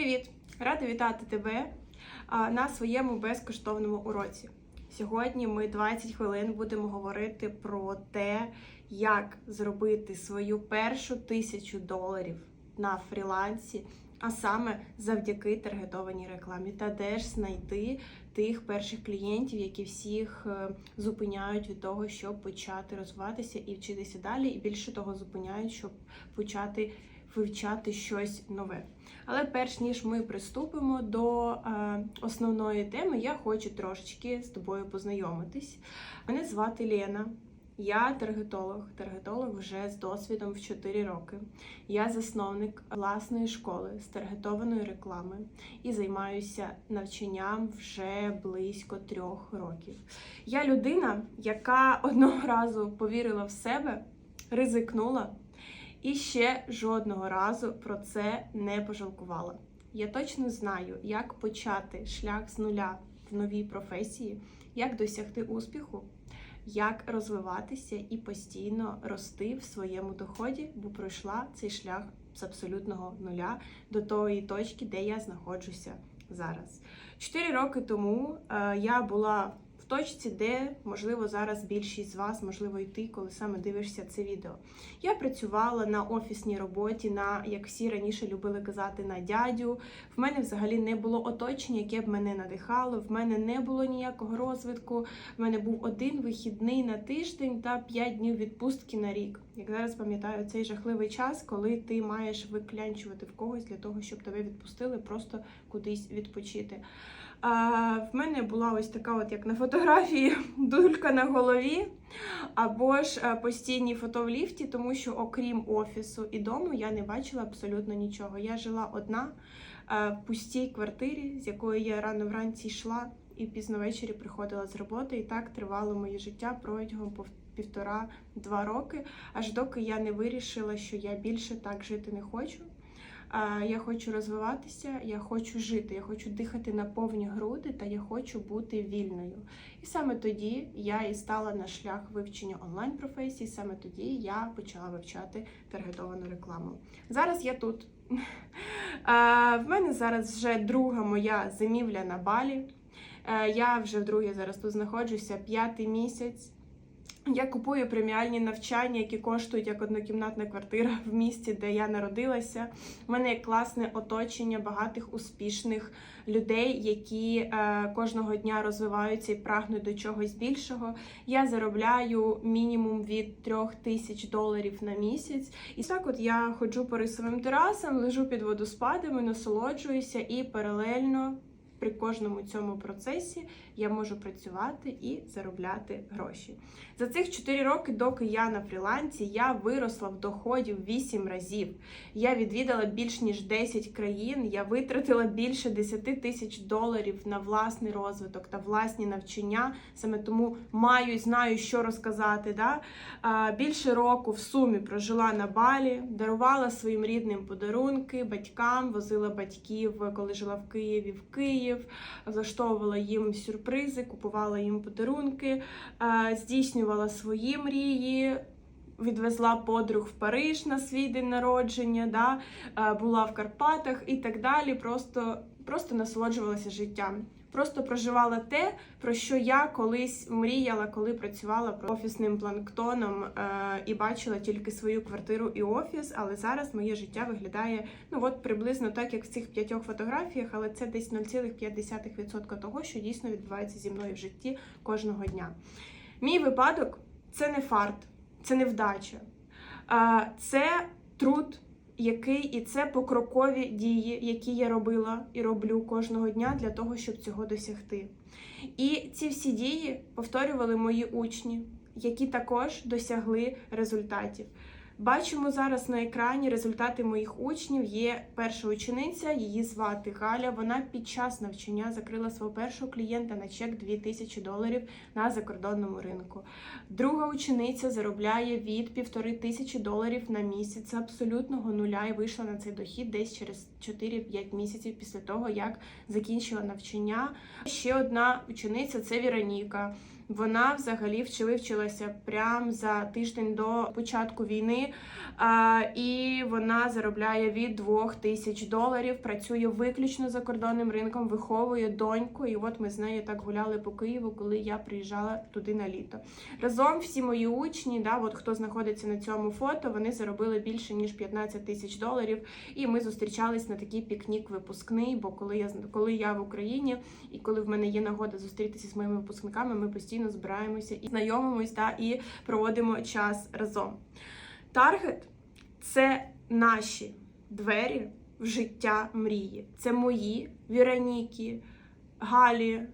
Привіт! Рада вітати тебе на своєму безкоштовному уроці. Сьогодні ми 20 хвилин будемо говорити про те, як зробити свою першу тисячу доларів на фрілансі, а саме завдяки таргетованій рекламі, та де ж знайти тих перших клієнтів, які всіх е, зупиняють від того, щоб почати розвиватися і вчитися далі, і більше того зупиняють, щоб почати вивчати щось нове. Але перш ніж ми приступимо до е, основної теми, я хочу трошечки з тобою познайомитись. Мене звати Лена. Я таргетолог, таргетолог вже з досвідом в 4 роки. Я засновник власної школи з таргетованої реклами і займаюся навчанням вже близько трьох років. Я людина, яка одного разу повірила в себе, ризикнула і ще жодного разу про це не пожалкувала. Я точно знаю, як почати шлях з нуля в новій професії, як досягти успіху, як розвиватися і постійно рости в своєму доході, бо пройшла цей шлях з абсолютного нуля до тої точки, де я знаходжуся зараз. Чотири роки тому е, я була точці, де, можливо, зараз більшість з вас, можливо, і ти, коли саме дивишся це відео. Я працювала на офісній роботі, на як всі раніше любили казати, на дядю. В мене взагалі не було оточення, яке б мене надихало. В мене не було ніякого розвитку. В мене був один вихідний на тиждень та 5 днів відпустки на рік. Як зараз пам'ятаю, цей жахливий час, коли ти маєш виклянчувати в когось для того, щоб тебе відпустили, просто кудись відпочити. В мене була ось така, от як на фотографії, дулька на голові, або ж постійні фото в ліфті, тому що окрім офісу і дому я не бачила абсолютно нічого. Я жила одна а, в пустій квартирі, з якої я рано вранці йшла і пізно ввечері приходила з роботи. І так тривало моє життя протягом півтора-два роки, аж доки я не вирішила, що я більше так жити не хочу. Я хочу розвиватися, я хочу жити, я хочу дихати на повні груди, та я хочу бути вільною. І саме тоді я і стала на шлях вивчення онлайн-професій. Саме тоді я почала вивчати таргетовану рекламу. Зараз я тут. В мене зараз вже друга моя зимівля на балі. Е, Я вже вдруге зараз тут знаходжуся п'ятий місяць. Я купую преміальні навчання, які коштують як однокімнатна квартира в місті, де я народилася. У мене є класне оточення багатих успішних людей, які е, кожного дня розвиваються і прагнуть до чогось більшого. Я заробляю мінімум від трьох тисяч доларів на місяць. І так, от я ходжу по рисовим терасам, лежу під водоспадами, насолоджуюся і паралельно. При кожному цьому процесі я можу працювати і заробляти гроші. За цих 4 роки, доки я на фрілансі, я виросла в доході в 8 разів. Я відвідала більш ніж 10 країн. Я витратила більше 10 тисяч доларів на власний розвиток та власні навчання. Саме тому маю і знаю, що розказати. Да? Більше року в сумі прожила на балі, дарувала своїм рідним подарунки, батькам, возила батьків, коли жила в Києві, в Київ, влаштовувала їм сюрпризи, купувала їм подарунки, здійснювала свої мрії. Відвезла подруг в Париж на свій день народження, да, е, була в Карпатах і так далі. Просто, просто насолоджувалася життям. Просто проживала те, про що я колись мріяла, коли працювала офісним планктоном е, і бачила тільки свою квартиру і офіс. Але зараз моє життя виглядає ну от приблизно так, як в цих п'ятьох фотографіях, але це десь 0,5% того, що дійсно відбувається зі мною в житті кожного дня. Мій випадок це не фарт, це не вдача, а, це труд, який і це покрокові дії, які я робила і роблю кожного дня для того, щоб цього досягти. І ці всі дії повторювали мої учні, які також досягли результатів. Бачимо зараз на екрані результати моїх учнів. Є перша учениця, її звати Галя. Вона під час навчання закрила свого першого клієнта на чек 2000 доларів на закордонному ринку. Друга учениця заробляє від півтори тисячі доларів на місяць з абсолютного нуля і вийшла на цей дохід десь через 4-5 місяців після того, як закінчила навчання. Ще одна учениця це Віроніка. Вона взагалі вчи- вивчилася прямо за тиждень до початку війни, і вона заробляє від 2 тисяч доларів. Працює виключно за кордонним ринком, виховує доньку. І от ми з нею так гуляли по Києву, коли я приїжджала туди на літо. Разом всі мої учні, да, от хто знаходиться на цьому фото, вони заробили більше ніж 15 тисяч доларів. І ми зустрічались на такий пікнік випускний. Бо коли я коли я в Україні і коли в мене є нагода зустрітися з моїми випускниками, ми постійно збираємося і знайомимось та і проводимо час разом. Таргет це наші двері в життя мрії. Це мої Віроніки, Галі,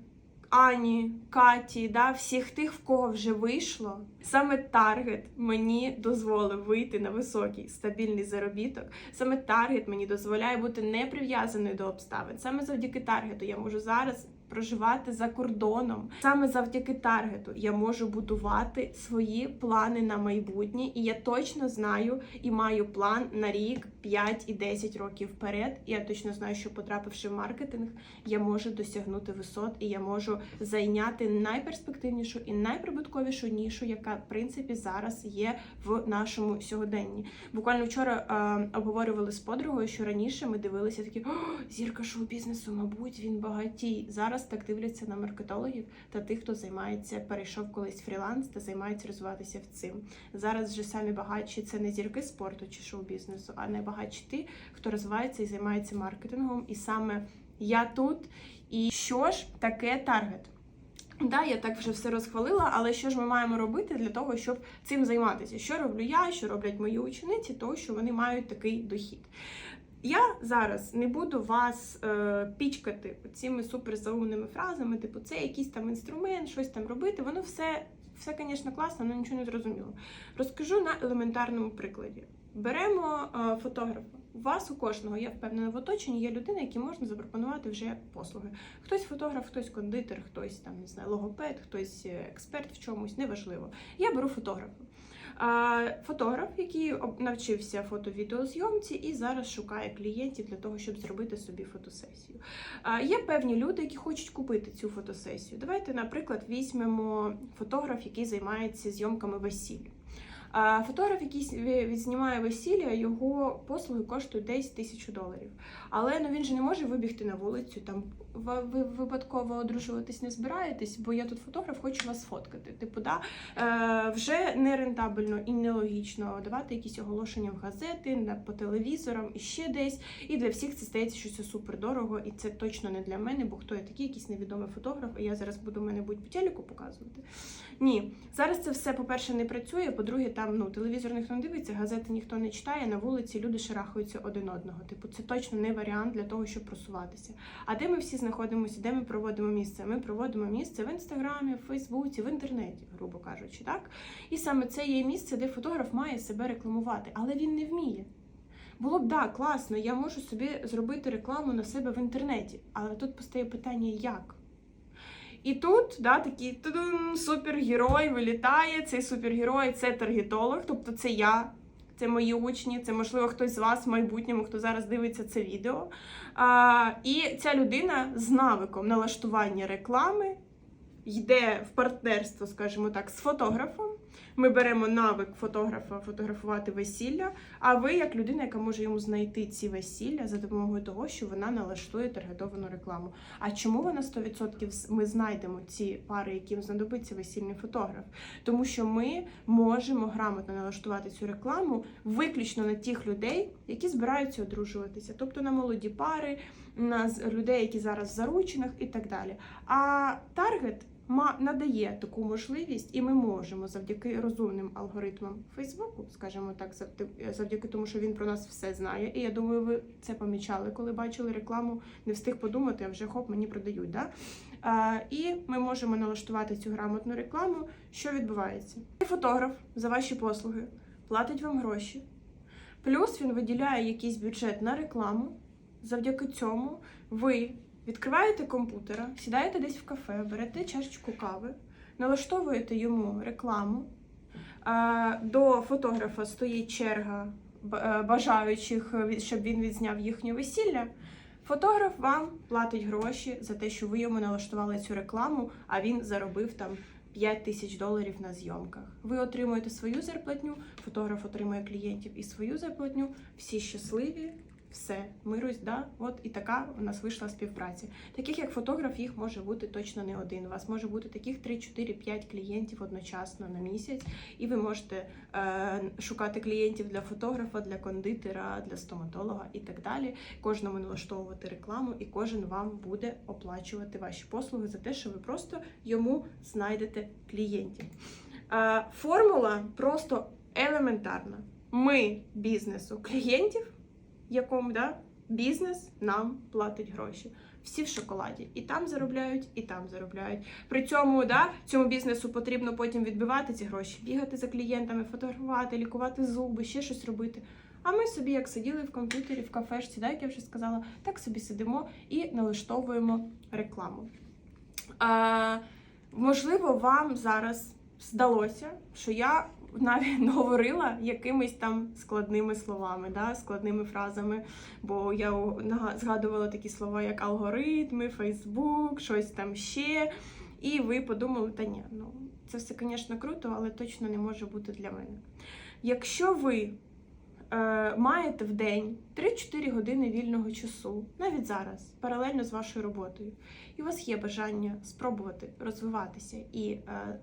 Ані, Каті, да, всіх тих, в кого вже вийшло. Саме таргет мені дозволив вийти на високий стабільний заробіток. Саме таргет мені дозволяє бути не прив'язаною до обставин. Саме завдяки таргету я можу зараз проживати за кордоном. Саме завдяки таргету я можу будувати свої плани на майбутнє, і я точно знаю і маю план на рік, 5 і 10 років вперед. Я точно знаю, що потрапивши в маркетинг, я можу досягнути висот, і я можу зайняти найперспективнішу і найприбутковішу нішу, яка в принципі зараз є в нашому сьогоденні. Буквально вчора е, обговорювали з подругою, що раніше ми дивилися такі «О, зірка шоу-бізнесу, мабуть, він багатій. Зараз так дивляться на маркетологів та тих, хто займається, перейшов колись фріланс та займається розвиватися в цим. Зараз вже самі багатші це не зірки спорту чи шоу-бізнесу, а найбагатші ті, хто розвивається і займається маркетингом. І саме я тут. І що ж таке таргет? Да, я так вже все розхвалила, але що ж ми маємо робити для того, щоб цим займатися? Що роблю я, що роблять мої учениці, то що вони мають такий дохід. Я зараз не буду вас е, пічкати цими суперзаумними фразами, типу, це якийсь там інструмент, щось там робити. Воно все, все, звісно, класно, але нічого не зрозуміло. Розкажу на елементарному прикладі. Беремо е, фотографа. У вас у кожного, я впевнена, в оточенні є людина, якій можна запропонувати вже послуги. Хтось фотограф, хтось кондитер, хтось там не знаю, логопед, хтось е, експерт в чомусь, неважливо. Я беру фотографа. Фотограф, який навчився фото-відеозйомці і зараз шукає клієнтів для того, щоб зробити собі фотосесію. Є певні люди, які хочуть купити цю фотосесію. Давайте, наприклад, візьмемо фотограф, який займається зйомками весілля. Фотограф, який відзнімає весілля, його послуги коштують десь тисячу доларів. Але ну він же не може вибігти на вулицю. Там ви, ви випадково одружуватись не збираєтесь, бо я тут фотограф, хочу вас сфоткати. Типу, да, е, вже не рентабельно і нелогічно давати якісь оголошення в газети, по телевізорам і ще десь. І для всіх це здається, що це супер дорого, і це точно не для мене, бо хто я такий, якийсь невідомий фотограф, і я зараз буду мене будь по телеку показувати. Ні, зараз це все, по-перше, не працює. По-друге, там ну телевізор ніхто не дивиться, газети ніхто не читає. На вулиці люди шарахаються один одного. Типу, це точно не варіант для того, щоб просуватися. А де ми всі знаходимося, де ми проводимо місце? Ми проводимо місце в інстаграмі, в Фейсбуці, в інтернеті, грубо кажучи, так? І саме це є місце, де фотограф має себе рекламувати, але він не вміє. Було б да, класно, я можу собі зробити рекламу на себе в інтернеті, але тут постає питання, як? І тут да, такий супергерой вилітає. Цей супергерой це таргетолог, тобто це я, це мої учні, це можливо хтось з вас в майбутньому, хто зараз дивиться це відео. А, і ця людина з навиком налаштування реклами йде в партнерство, скажімо так, з фотографом. Ми беремо навик фотографа фотографувати весілля. А ви, як людина, яка може йому знайти ці весілля за допомогою того, що вона налаштує таргетовану рекламу. А чому вона 100% з- ми знайдемо ці пари, яким знадобиться весільний фотограф? Тому що ми можемо грамотно налаштувати цю рекламу виключно на тих людей, які збираються одружуватися, тобто на молоді пари, на людей, які зараз в заручинах і так далі. А таргет надає таку можливість, і ми можемо завдяки розумним алгоритмам Фейсбуку, скажімо так, завдяки, тому, що він про нас все знає. І я думаю, ви це помічали, коли бачили рекламу, не встиг подумати, а вже хоп, мені продають. Да? А, і ми можемо налаштувати цю грамотну рекламу. Що відбувається? Фотограф за ваші послуги платить вам гроші, плюс він виділяє якийсь бюджет на рекламу. Завдяки цьому ви відкриваєте комп'ютера, сідаєте десь в кафе, берете чашечку кави, налаштовуєте йому рекламу. До фотографа стоїть черга е, бажаючих, щоб він відзняв їхнє весілля. Фотограф вам платить гроші за те, що ви йому налаштували цю рекламу, а він заробив там 5 тисяч доларів на зйомках. Ви отримуєте свою зарплатню, фотограф отримує клієнтів і свою зарплатню. Всі щасливі, все, мирусь, да? От і така у нас вийшла співпраця. Таких як фотограф, їх може бути точно не один. У вас може бути таких 3, 4, 5 клієнтів одночасно на місяць, і ви можете е, шукати клієнтів для фотографа, для кондитера, для стоматолога і так далі. Кожному налаштовувати рекламу, і кожен вам буде оплачувати ваші послуги за те, що ви просто йому знайдете клієнтів. Е, формула просто елементарна. Ми бізнесу клієнтів, якому да, бізнес нам платить гроші. Всі в шоколаді. І там заробляють, і там заробляють. При цьому да, цьому бізнесу потрібно потім відбивати ці гроші, бігати за клієнтами, фотографувати, лікувати зуби, ще щось робити. А ми собі, як сиділи в комп'ютері, в кафешці, да, як я вже сказала, так собі сидимо і налаштовуємо рекламу. А, можливо, вам зараз здалося, що я навіть говорила якимись там складними словами, да, складними фразами. Бо я згадувала такі слова, як алгоритми, Фейсбук, щось там ще. І ви подумали, та ні, ну це все, звісно, круто, але точно не може бути для мене. Якщо ви е, маєте в день 3-4 години вільного часу, навіть зараз, паралельно з вашою роботою, і у вас є бажання спробувати розвиватися і е,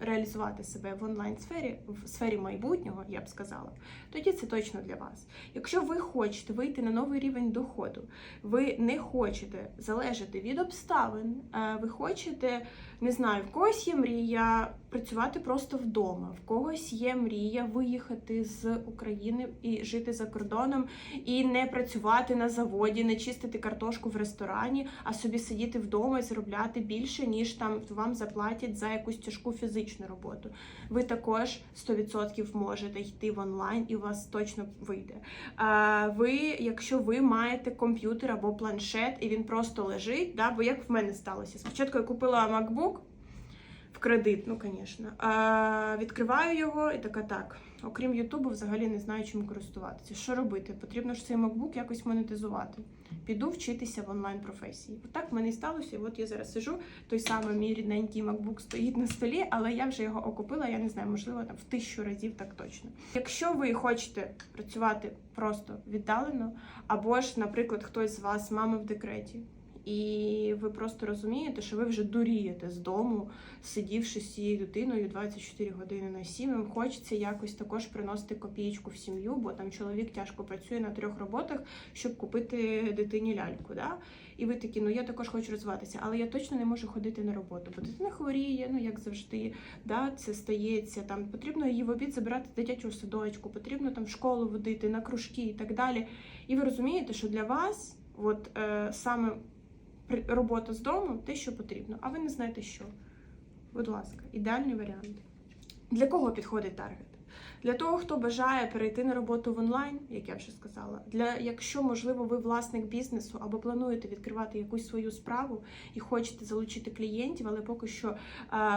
реалізувати себе в онлайн-сфері, в сфері майбутнього, я б сказала, тоді це точно для вас. Якщо ви хочете вийти на новий рівень доходу, ви не хочете залежати від обставин, е, ви хочете, не знаю, в когось є мрія працювати просто вдома, в когось є мрія виїхати з України і жити за кордоном, і не працювати на заводі, не чистити картошку в ресторані, а собі сидіти вдома і заробляти більше, ніж там вам заплатять за якусь тяжку фізичну роботу. Ви також 100% можете йти в онлайн, і у вас точно вийде. А, ви, якщо ви маєте комп'ютер або планшет, і він просто лежить, да, бо як в мене сталося? Спочатку я купила MacBook в кредит, ну звісно. Відкриваю його і така так. Окрім Ютубу, взагалі не знаю, чим користуватися. Що робити? Потрібно ж цей MacBook якось монетизувати. Піду вчитися в онлайн професії. Отак в мене і сталося. І от я зараз сижу. Той самий мій рідненький MacBook стоїть на столі, але я вже його окупила. Я не знаю, можливо, там в тисячу разів так точно. Якщо ви хочете працювати просто віддалено, або ж, наприклад, хтось з вас мама в декреті. І ви просто розумієте, що ви вже дурієте з дому, сидівши з цією дитиною 24 години на 7. Вам хочеться якось також приносити копієчку в сім'ю, бо там чоловік тяжко працює на трьох роботах, щоб купити дитині ляльку. Да? І ви такі, ну я також хочу розвиватися, але я точно не можу ходити на роботу, бо дитина хворіє, ну як завжди, да, це стається. Там потрібно її в обід забирати дитячу садочку, потрібно там в школу водити, на кружки і так далі. І ви розумієте, що для вас, от е, саме робота з дому те, що потрібно, а ви не знаєте що. Будь ласка, ідеальний варіант. Для кого підходить таргет? Для того, хто бажає перейти на роботу в онлайн, як я вже сказала, для якщо, можливо, ви власник бізнесу або плануєте відкривати якусь свою справу і хочете залучити клієнтів, але поки що е,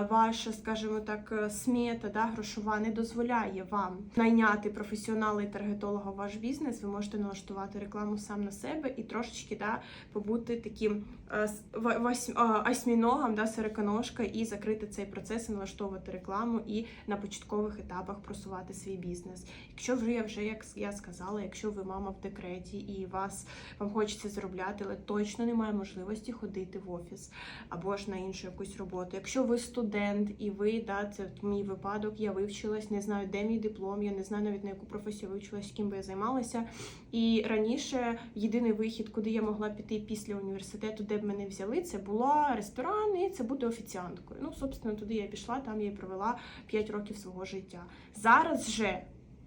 ваша, скажімо так, е, смета да, грошова не дозволяє вам найняти професіонала і таргетолога в ваш бізнес, ви можете налаштувати рекламу сам на себе і трошечки да, побути таким е, осьміногом, да, сороконожка, і закрити цей процес, і налаштовувати рекламу і на початкових етапах просувати свій бізнес. Якщо вже вже як я сказала, якщо ви мама в декреті і вас вам хочеться заробляти, але точно немає можливості ходити в офіс або ж на іншу якусь роботу. Якщо ви студент і ви, да, це мій випадок, я вивчилась, не знаю, де мій диплом, я не знаю навіть на яку професію вивчилась, ким би я займалася. І раніше єдиний вихід, куди я могла піти після університету, де б мене взяли, це була ресторан, і це бути офіціанткою. Ну, собственно, туди я пішла, там я і провела 5 років свого життя. Зараз же.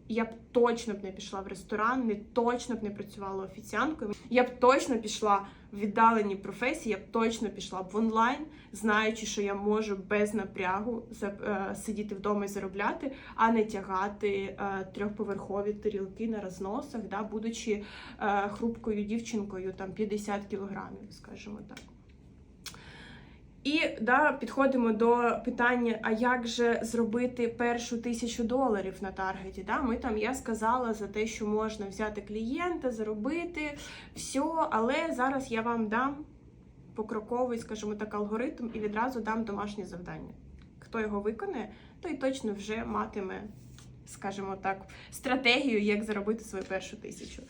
Я б точно б не пішла в ресторан, не точно б не працювала офіціанткою. Я б точно пішла в віддалені професії, я б точно пішла б в онлайн, знаючи, що я можу без напрягу е, сидіти вдома і заробляти, а не тягати е, трьохповерхові тарілки на розносах, да, будучи е, хрупкою дівчинкою, там 50 кілограмів, скажімо так. І да, підходимо до питання: а як же зробити першу тисячу доларів на таргеті? Да? Ми там я сказала за те, що можна взяти клієнта, заробити все, але зараз я вам дам покроковий, скажімо так, алгоритм і відразу дам домашнє завдання. хто його виконає, той точно вже матиме, скажімо так, стратегію, як заробити свою першу тисячу.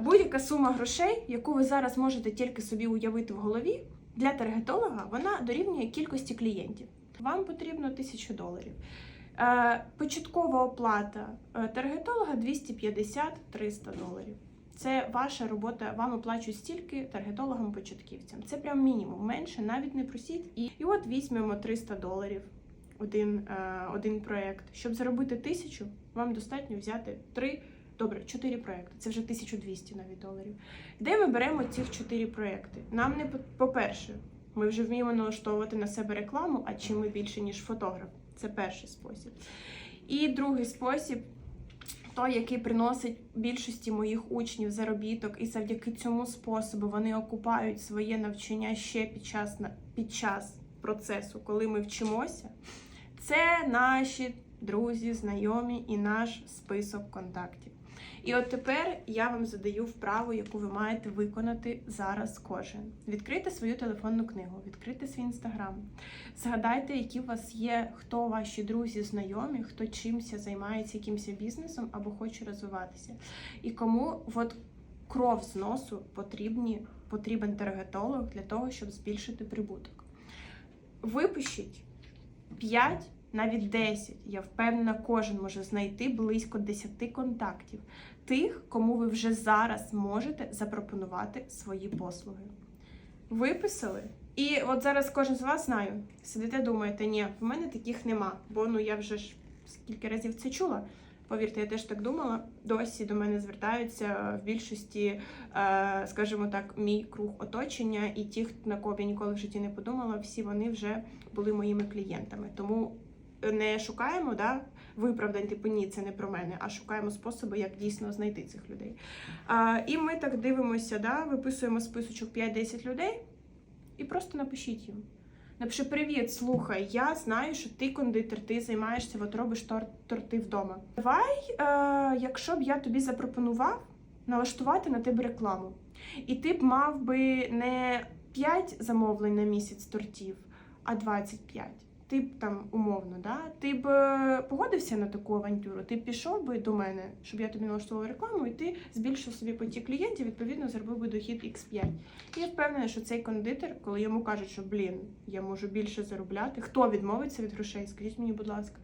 Будь-яка сума грошей, яку ви зараз можете тільки собі уявити в голові, для таргетолога вона дорівнює кількості клієнтів. Вам потрібно тисячу доларів. Е, Початкова оплата е, таргетолога 250-300 доларів. Це ваша робота, вам оплачують стільки таргетологам-початківцям. Це прям мінімум. Менше навіть не просіть. І, і от візьмемо 300 доларів один, е, один проєкт. Щоб заробити тисячу, вам достатньо взяти три, добре, чотири проєкти. Це вже 1200 навіть доларів. Де ми беремо ці чотири проєкти? Нам не по- по-перше, ми вже вміємо налаштовувати на себе рекламу, а чим ми більше, ніж фотограф. Це перший спосіб. І другий спосіб той, який приносить більшості моїх учнів заробіток, і завдяки цьому способу вони окупають своє навчання ще під час, під час процесу, коли ми вчимося, це наші друзі, знайомі і наш список контактів. І от тепер я вам задаю вправу, яку ви маєте виконати зараз кожен. Відкрийте свою телефонну книгу, відкрийте свій інстаграм. Згадайте, які у вас є, хто ваші друзі, знайомі, хто чимся займається якимось бізнесом або хоче розвиватися. І кому от кров з носу потрібні, потрібен таргетолог для того, щоб збільшити прибуток. Випишіть 5, навіть 10. Я впевнена, кожен може знайти близько 10 контактів тих, кому ви вже зараз можете запропонувати свої послуги. Виписали? І от зараз кожен з вас знаю, сидите, думаєте, ні, в мене таких нема, бо ну я вже ж скільки разів це чула. Повірте, я теж так думала. Досі до мене звертаються в більшості, е, скажімо так, мій круг оточення, і ті, на кого я ніколи в житті не подумала, всі вони вже були моїми клієнтами. Тому не шукаємо да, виправдань, типу ні, це не про мене, а шукаємо способи, як дійсно знайти цих людей. А, і ми так дивимося, да, виписуємо списочок 5-10 людей і просто напишіть їм. Напиши привіт, слухай, я знаю, що ти кондитер, ти займаєшся, от робиш торт, торти вдома. Давай, е, якщо б я тобі запропонував налаштувати на тебе рекламу, і ти б мав би не 5 замовлень на місяць тортів, а 25. Ти б там умовно, да? ти б е, погодився на таку авантюру, ти б пішов би до мене, щоб я тобі налаштувала рекламу, і ти збільшив собі потік клієнтів, відповідно, зробив би дохід X5. І я впевнена, що цей кондитер, коли йому кажуть, що блін, я можу більше заробляти, хто відмовиться від грошей, скажіть мені, будь ласка.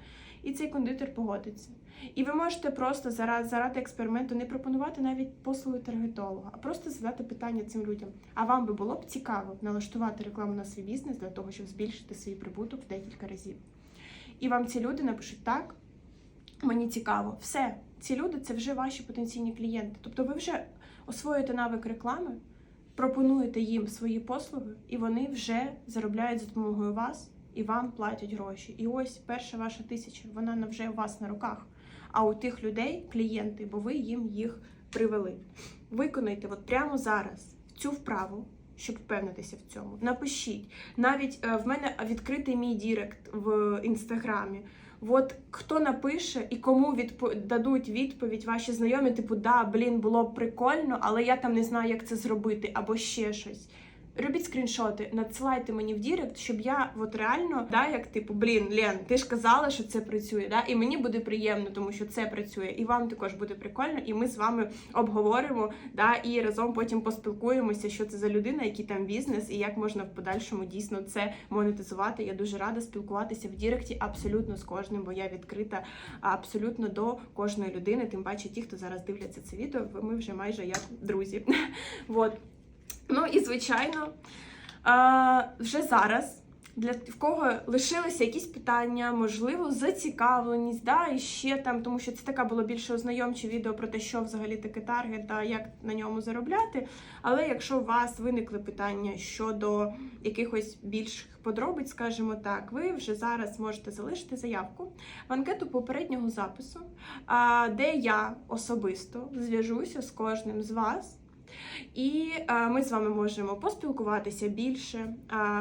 І цей кондитер погодиться. І ви можете просто заради, заради експерименту не пропонувати навіть послуги таргетолога, а просто задати питання цим людям. А вам би було б цікаво налаштувати рекламу на свій бізнес для того, щоб збільшити свій прибуток в декілька разів. І вам ці люди напишуть так, мені цікаво. Все, ці люди це вже ваші потенційні клієнти. Тобто ви вже освоюєте навик реклами, пропонуєте їм свої послуги, і вони вже заробляють за допомогою вас і вам платять гроші. І ось перша ваша тисяча, вона на- вже у вас на руках. А у тих людей клієнти, бо ви їм їх привели. Виконайте от прямо зараз цю вправу. Щоб впевнитися в цьому, напишіть. Навіть е, в мене відкритий мій Дірект в інстаграмі. От хто напише і кому відпо... дадуть відповідь ваші знайомі, типу, да, блін, було б прикольно, але я там не знаю, як це зробити, або ще щось. Робіть скріншоти, надсилайте мені в Дірект, щоб я от реально, да, як типу, блін, Лен, ти ж казала, що це працює, да, і мені буде приємно, тому що це працює, і вам також буде прикольно, і ми з вами обговоримо, да, і разом потім поспілкуємося, що це за людина, який там бізнес, і як можна в подальшому дійсно це монетизувати. Я дуже рада спілкуватися в Діректі абсолютно з кожним, бо я відкрита абсолютно до кожної людини. Тим паче, ті, хто зараз дивляться це відео, ми вже майже як друзі. Вот. Ну і звичайно, вже зараз. Для в кого лишилися якісь питання, можливо, зацікавленість, да, і ще там, тому що це таке було більше ознайомче відео про те, що взагалі таке таргет та як на ньому заробляти. Але якщо у вас виникли питання щодо якихось більших подробиць, скажімо так, ви вже зараз можете залишити заявку в анкету попереднього запису, де я особисто зв'яжуся з кожним з вас. І ми з вами можемо поспілкуватися більше.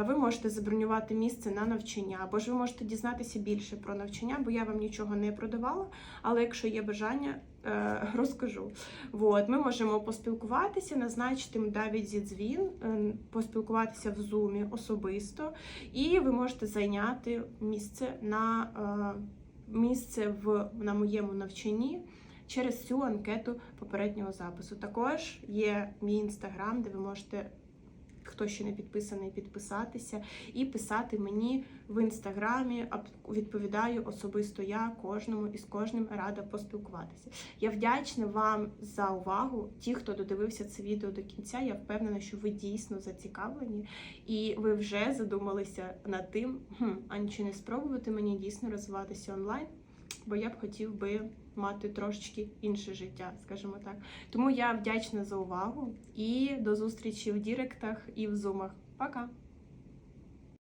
Ви можете забронювати місце на навчання, або ж ви можете дізнатися більше про навчання, бо я вам нічого не продавала. Але якщо є бажання, е, розкажу. От, ми можемо поспілкуватися, назначити навіть зі дзвін, е, поспілкуватися в зумі особисто, і ви можете зайняти місце на е, місце в на моєму навчанні через цю анкету попереднього запису. Також є мій інстаграм, де ви можете. Хто ще не підписаний, підписатися і писати мені в інстаграмі. Відповідаю особисто я кожному і з кожним рада поспілкуватися. Я вдячна вам за увагу. Ті, хто додивився це відео до кінця, я впевнена, що ви дійсно зацікавлені і ви вже задумалися над тим, хм, а чи не спробувати мені дійсно розвиватися онлайн, бо я б хотів би мати трошечки інше життя, скажімо так. Тому я вдячна за увагу і до зустрічі в діректах і в зумах. Пока!